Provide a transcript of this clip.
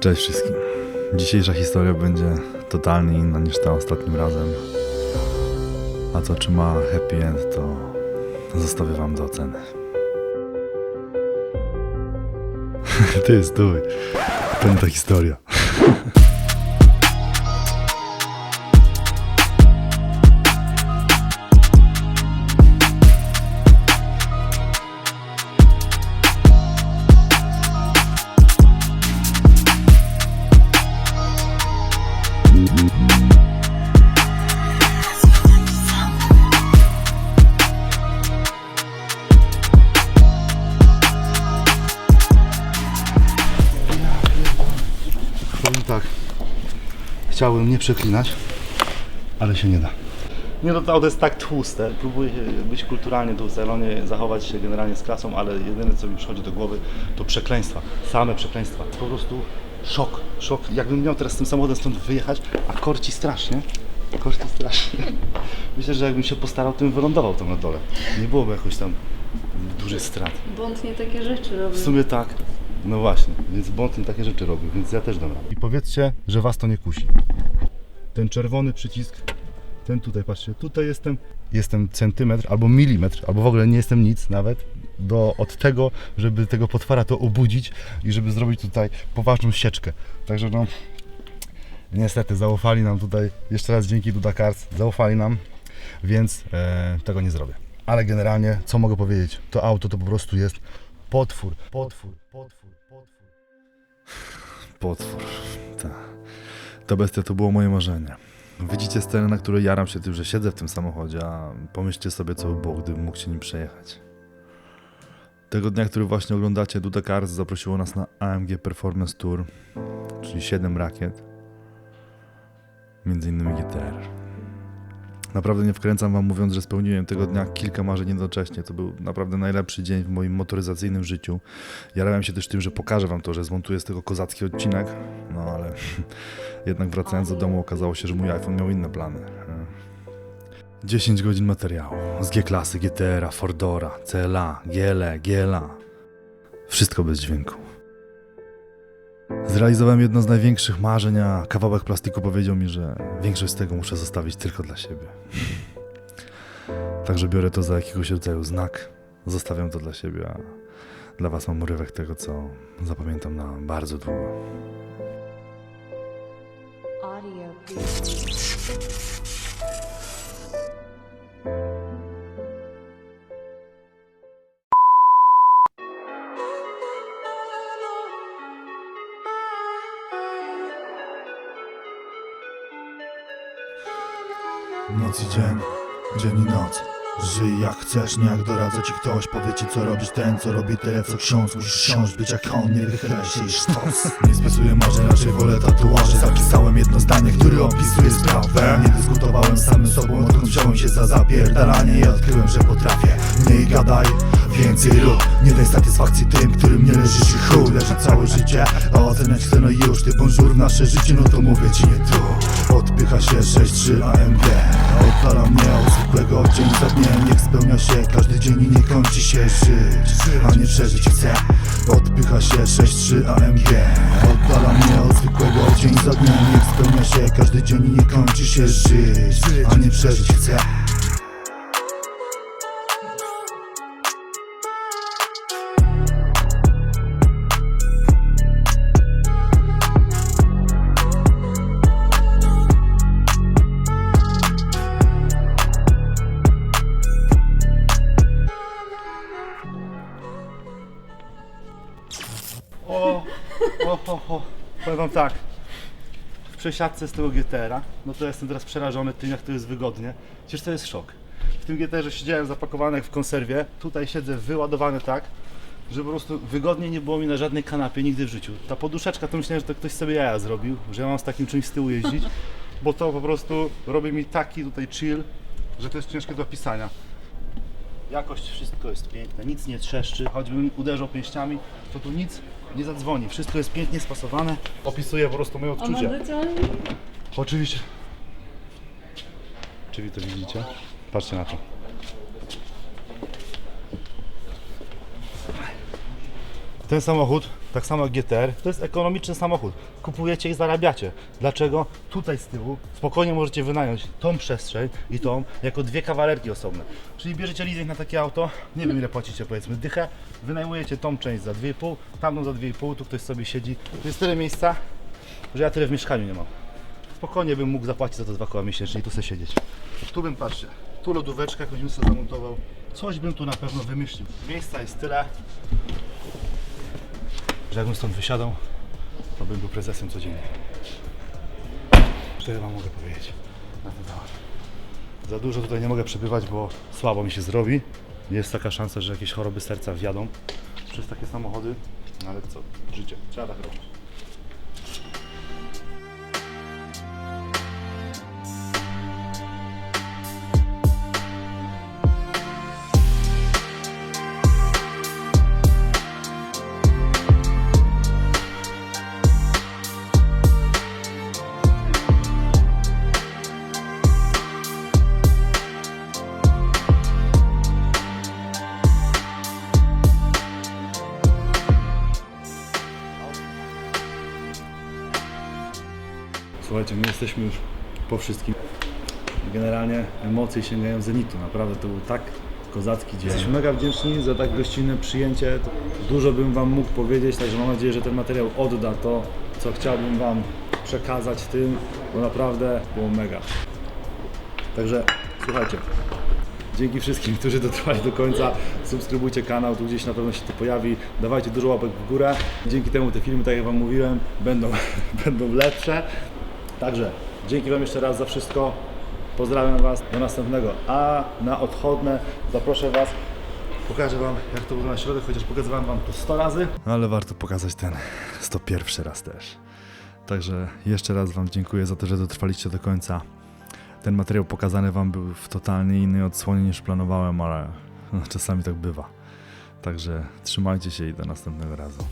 Cześć wszystkim. Dzisiejsza historia będzie totalnie inna niż ta ostatnim razem. A to, czy ma happy end, to zostawię wam do oceny. Ty, stój. To nie ta historia. Chciałbym nie przeklinać, ale się nie da. Nie no, to auto jest tak tłuste. Próbuję być kulturalnie tu ustawiony, zachować się generalnie z klasą, ale jedyne co mi przychodzi do głowy to przekleństwa. Same przekleństwa. Po prostu szok. Szok. Jakbym miał teraz z tym samochodem stąd wyjechać, a korci strasznie. Korci strasznie. Myślę, że jakbym się postarał, to bym wylądował tam na dole. Nie byłoby jakoś tam dużych strat. Bądź nie takie rzeczy robi. W sumie tak. No właśnie, więc nie takie rzeczy robił, więc ja też dam radę. I powiedzcie, że was to nie kusi. Ten czerwony przycisk, ten tutaj, patrzcie, tutaj jestem, jestem centymetr albo milimetr, albo w ogóle nie jestem nic nawet, do, od tego, żeby tego potwora to obudzić i żeby zrobić tutaj poważną sieczkę. Także no, niestety zaufali nam tutaj, jeszcze raz dzięki Duda Cars, zaufali nam, więc e, tego nie zrobię. Ale generalnie, co mogę powiedzieć, to auto to po prostu jest potwór, potwór, potwór, potwór. Potwór, tak. Ta bestia to było moje marzenie. Widzicie scenę, na której jaram się tym, że siedzę w tym samochodzie, a pomyślcie sobie, co by było, gdybym mógł się nim przejechać. Tego dnia, który właśnie oglądacie, Duda Cars zaprosiło nas na AMG Performance Tour, czyli 7 rakiet, między innymi GTR. Naprawdę nie wkręcam wam mówiąc, że spełniłem tego dnia kilka marzeń jednocześnie. To był naprawdę najlepszy dzień w moim motoryzacyjnym życiu. Jarałem się też tym, że pokażę wam to, że zmontuję z tego kozacki odcinek. No ale jednak wracając do domu okazało się, że mój iPhone miał inne plany. 10 godzin materiału z G-klasy, GTR-a, Fordora, CLA, GLE, GLA. Wszystko bez dźwięku. Zrealizowałem jedno z największych marzeń, a kawałek plastiku powiedział mi, że większość z tego muszę zostawić tylko dla siebie. Także biorę to za jakiegoś rodzaju znak, zostawiam to dla siebie, a dla Was mam urywek tego, co zapamiętam na bardzo długo. Audio Noc i dzień, dzień i noc. Żyj jak chcesz, nie jak doradza ci ktoś. Powie ci co robisz ten, co robi tyle co ksiądz. Musisz siąść, być jak on, nie wychylaj się i sztos. Nie spisuję marzeń, raczej wolę tatuaże. Zapisałem jedno zdanie, które opisuje sprawę. Nie dyskutowałem z samym sobą, odkąd wziąłem się za zapierdalanie. I odkryłem, że potrafię. Mniej gadaj, więcej rób Nie daj satysfakcji tym, którym nie leży ci chuj. Leży całe życie, a oceniać chcę no już. Ty bonjour nasze życie, no to mówię ci nie tu Odpycha się 6-3 AMG Odpala mnie od zwykłego za dniem Niech spełnia się każdy dzień i nie kończy się żyć. A nie przeżyć chcę. Odpycha się 6-3 AMG Odpala mnie od zwykłego dzień za dniem Niech spełnia się każdy dzień i nie kończy się żyć. A nie przeżyć chcę O, o, o, o. Powiem wam tak. W przesiadce z tego GTR-a, no to jestem teraz przerażony tym, jak to jest wygodnie. Przecież to jest szok. W tym GTR-ze siedziałem zapakowany jak w konserwie. Tutaj siedzę wyładowany tak, że po prostu wygodnie nie było mi na żadnej kanapie nigdy w życiu. Ta poduszeczka to myślałem, że to ktoś sobie jaja zrobił, że ja mam z takim czymś z tyłu jeździć, bo to po prostu robi mi taki tutaj chill, że to jest ciężkie do pisania. Jakość wszystko jest piękne, nic nie trzeszczy, choćbym uderzał pięściami, to tu nic nie zadzwoni. Wszystko jest pięknie spasowane. Opisuję po prostu moje odczucia. dociągnij? Oczywiście. Czy wy to widzicie? Patrzcie na to. Ten samochód, tak samo jak GTR, to jest ekonomiczny samochód. Kupujecie i zarabiacie. Dlaczego? Tutaj z tyłu spokojnie możecie wynająć tą przestrzeń i tą jako dwie kawalerki osobne. Czyli bierzecie leasing na takie auto, nie wiem ile płacicie powiedzmy dychę, wynajmujecie tą część za 2,5, tamtą za 2,5, tu ktoś sobie siedzi. Tu jest tyle miejsca, że ja tyle w mieszkaniu nie mam. Spokojnie bym mógł zapłacić za to dwa koła miesięcznie i tu sobie siedzieć. Tu bym, patrzcie, tu lodóweczka jakoś bym sobie zamontował. Coś bym tu na pewno wymyślił. Miejsca jest tyle, że jakbym stąd wysiadał, to bym był prezesem codziennie. Tyle wam mogę powiedzieć na ten temat. Za dużo tutaj nie mogę przebywać, bo słabo mi się zrobi. Jest taka szansa, że jakieś choroby serca wjadą przez takie samochody, no ale co, życie, trzeba tak robić. Słuchajcie, my jesteśmy już po wszystkim. Generalnie emocje sięgają zenitu. Naprawdę to był tak kozacki dzień. Jesteśmy mega wdzięczni za tak gościnne przyjęcie. Dużo bym Wam mógł powiedzieć, także mam nadzieję, że ten materiał odda to, co chciałbym Wam przekazać tym, bo naprawdę było mega. Także słuchajcie, Dzięki wszystkim, którzy dotrwali do końca. Subskrybujcie kanał, tu gdzieś na pewno się to pojawi. Dawajcie dużo łapek w górę. Dzięki temu te filmy, tak jak Wam mówiłem, będą, będą lepsze. Także dzięki Wam jeszcze raz za wszystko. Pozdrawiam Was. Do następnego. A na odchodne zaproszę Was. Pokażę Wam, jak to wygląda środek, chociaż pokazywałem Wam to 100 razy. Ale warto pokazać ten 101 raz też. Także jeszcze raz Wam dziękuję za to, że dotrwaliście do końca. Ten materiał pokazany Wam był w totalnie innej odsłonie niż planowałem, ale no, czasami tak bywa. Także trzymajcie się i do następnego razu.